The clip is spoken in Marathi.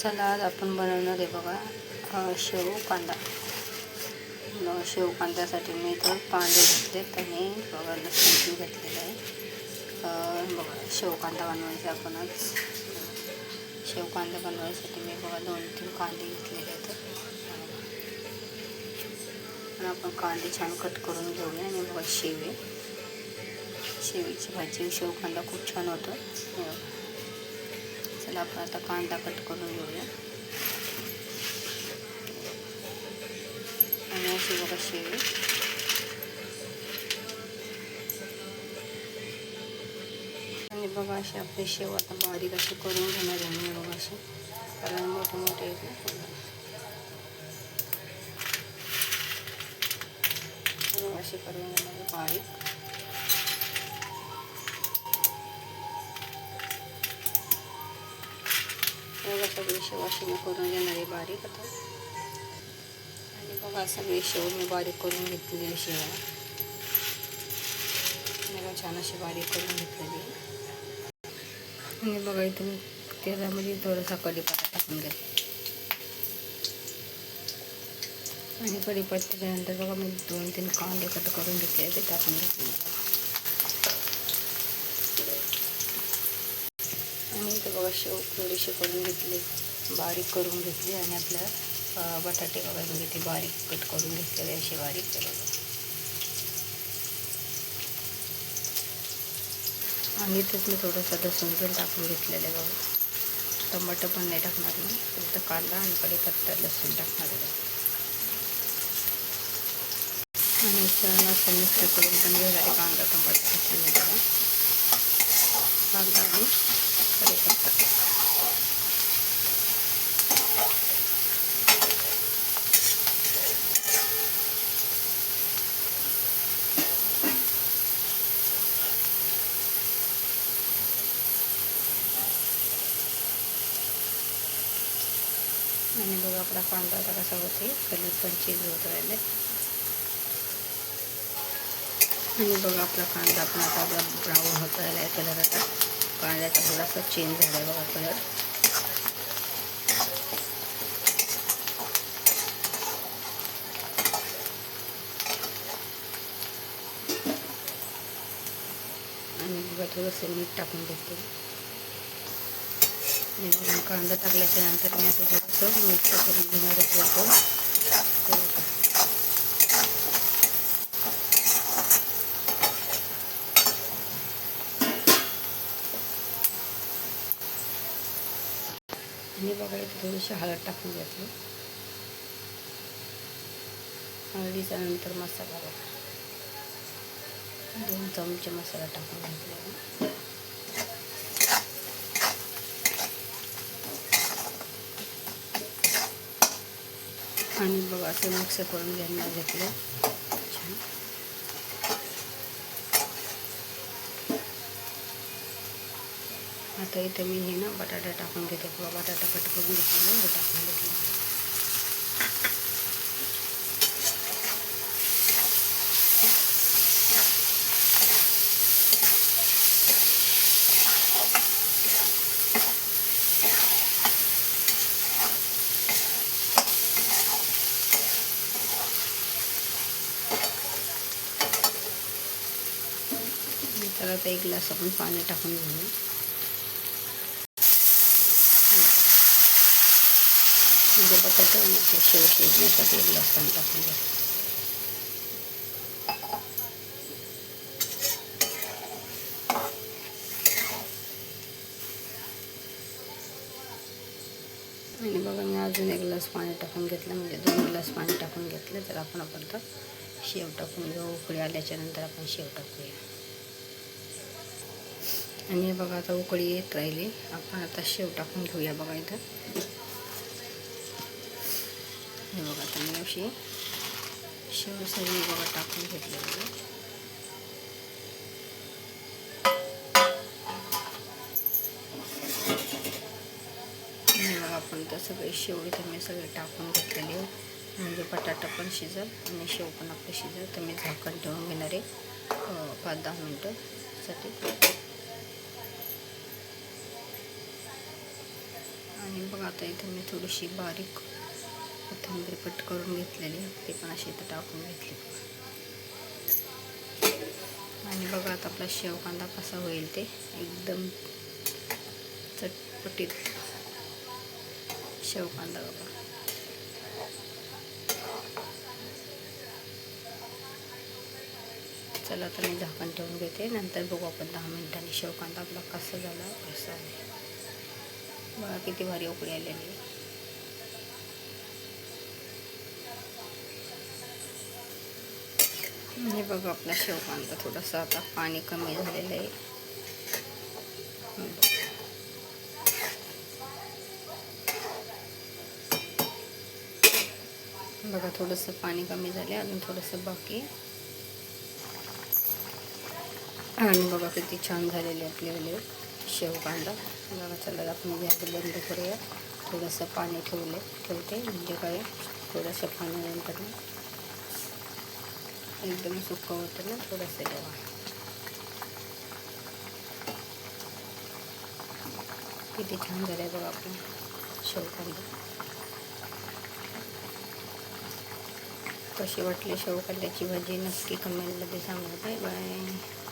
चला आज आपण बनवणार आहे बघा शेव कांदा. शेव कांद्यासाठी मी इथं कांदे घेतलेत आणि बघा लसूण घेतलेलं आहे. बघा शेव कांदा बनवायचा आपण आज शेव कांदा बनवायसाठी मी बघा दोन तीन कांदे घेतलेले आहेत. आणि आपण कांदे छान कट करून घेऊया आणि बघा शेवे शेवीची भाजी शेव कांदा खूप छान होतं. चला आपण आता कांदा कट करून घेऊया. आणि अशी बघा शेवी आणि बघा अशी आपली शेव आता बारीक अशी करून घेणार आहे मी बघा अशी. कारण मोठे मोठे आहेत ना. अशी करून घेणार बारीक. सगळी शेव मी करून घेणार आहे बारीक आता. आणि बघा सगळी शेव मी बारीक करून घेतलेली आहे शेव. छान अशी बारीक करून घेतलेली आहे. आणि बघा इथं मी तेलामध्ये थोडासा कढीपत्ता टाकून घेतला आणि कढीपत्त्याच्या नंतर बघा मी दोन तीन कांदे कट करून घेतले ते टाकून घेतले आणि इथं बघा शेव थोडीशी करून घेतली बारीक करून घेतली आणि आपल्या बटाटे बघा म्हणजे ते बारीक कट करून घेतलेले असे बारीक बघा आणि इथेच मी थोडंसं लसूण पण टाकून घेतलेलं आहे बघा. टमाटर पण नाही टाकणार मी फक्त कांदा आणि कढीपत्ता लसूण टाकणार आहे आणि असं मिक्स करून पण घेणार आहे कांदा टमाटर कांदा आणि कढीपत्ता आणि बघा आपला कांदा आता कसा होते कलर पण चेंज होत राहिले आणि बघा आपला कांदा पण आता ब्राऊन होत राहिला आहे कलर आता. कांद्याचा थोडासा चेंज झाला आहे बघा कलर आणि बघा थोडंसं मीठ टाकून घेते. आणि कांदा टाकल्याच्या नंतर मी असं थोडंसं मिक्स करून घेणार असं आणि बघा इथे थोडीशी हळद टाकून घेतली. हळदीच्या नंतर मसाला बघा. दोन चमचे मसाला टाकून घेतला आणि बघा ते मिक्स करून घ्यायला घेतले छान. आता इथे मी हे ना बटाटा टाकून घेते. बटाटा कट करून घेतलेलं हे टाकून घेतलं तर आता एक ग्लास आपण पाणी टाकून घेऊ म्हणजे बटाटा आणि ते शेव शिजण्यासाठी एक ग्लास पाणी टाकून घ्या आणि बघा मी अजून एक ग्लास पाणी टाकून घेतलं म्हणजे दोन ग्लास पाणी टाकून घेतलं तर आपण आपण तर शेव टाकून घेऊ. उकळी आल्याच्यानंतर आपण शेव टाकूया. आणि हे बघा आता उकळी येत राहिली. आपण आता शेव टाकून घेऊया बघा इथं. हे बघा आता मी अशी शेव सगळी बघा टाकून घेतलेली बघा. आपण तर सगळे शेव इथं मी सगळे टाकून घेतलेले. म्हणजे बटाटा पण शिजल आणि शेव पण आपलं शिजल. तर मी झाकण ठेवून घेणार आहे पाच दहा मिनटं आणि बघा आता इथे मी थोडीशी बारीक कोथिंबीर कट करून घेतलेली ते पण अशी इथं टाकून घेतली. आणि बघा आता आपला शेवकांदा कसा होईल ते एकदम चटपटीत शेवकांदा बघा. चला तर मी झाकण ठेवून घेते नंतर बघू आपण दहा मिनिटांनी शेवकांदा आपला कसा झाला कसा आहे बघा किती भारी उकळी आलेली आहे. हे बघा आपला शेव कांदा आता पाणी कमी झालेलं आहे बघा. थोडंसं पाणी कमी झाले अजून थोडंसं बाकी आणि बघा किती छान झालेले आपले शेव बघा चला आपण गॅस बंद करूया. थोडंसं पाणी ठेवले ठेवते. म्हणजे काय, थोडंसं पाण्यानंतर ना एकदम सुकं होतं ना, थोडंसं तेव्हा किती छान झालं बघा आपण शेव कांदा. कशी वाटली शेव कांद्याची भाजी? नक्की कमेंटमध्ये सांगा. Bye bye